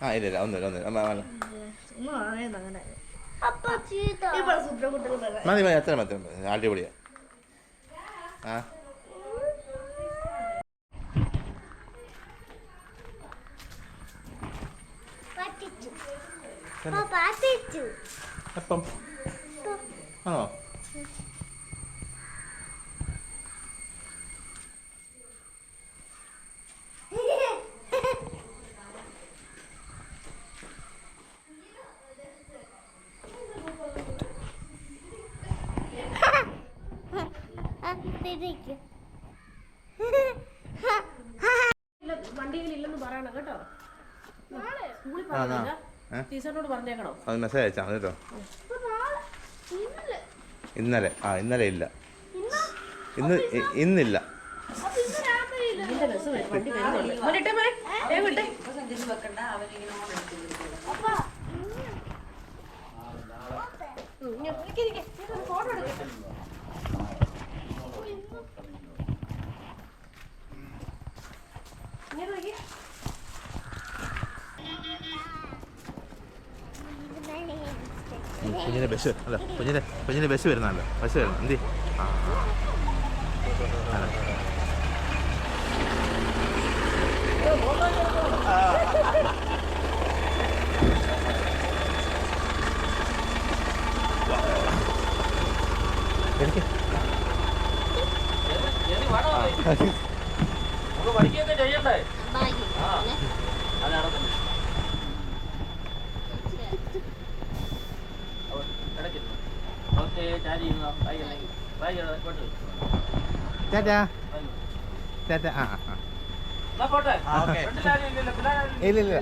ഇല്ല ഒന്നുമില്ല ഒന്നുമില്ല. അമ്മ, അമ്മ. ഒന്നും അറിയുന്ന അങ്ങനെ. ഇപ്പോൾ മതി മതി അത്ര മതി. അടിപൊളിയാ. ആ. അപ്പം അപ്പൊ. ആണോ? ഇല്ലെന്ന് പറയണം കേട്ടോ. സ്കൂളിൽ ഏ? ടീച്ചറിനോട് പറഞ്ഞേക്കണോ? അത് മെസ്സേജ് അയച്ചാൽ മതി കേട്ടോ. ഇന്നലെ. ആ ഇന്നലെ ഇല്ല. ഇന്ന്? ഇന്നില്ല. ഫോട്ടോ ബസ് ഇങ്ങനെ നോക്കി കുഞ്ഞിന്റെ ബസ് അല്ല കുഞ്ഞിനെ കുഞ്ഞിനെ ബസ് വരുന്നല്ലോ ബസ് വരുന്നു എന്തി ആ. എനിക്ക് ബൈ. ചേട്ടാ ആ ആ. ഇല്ല ഇല്ല.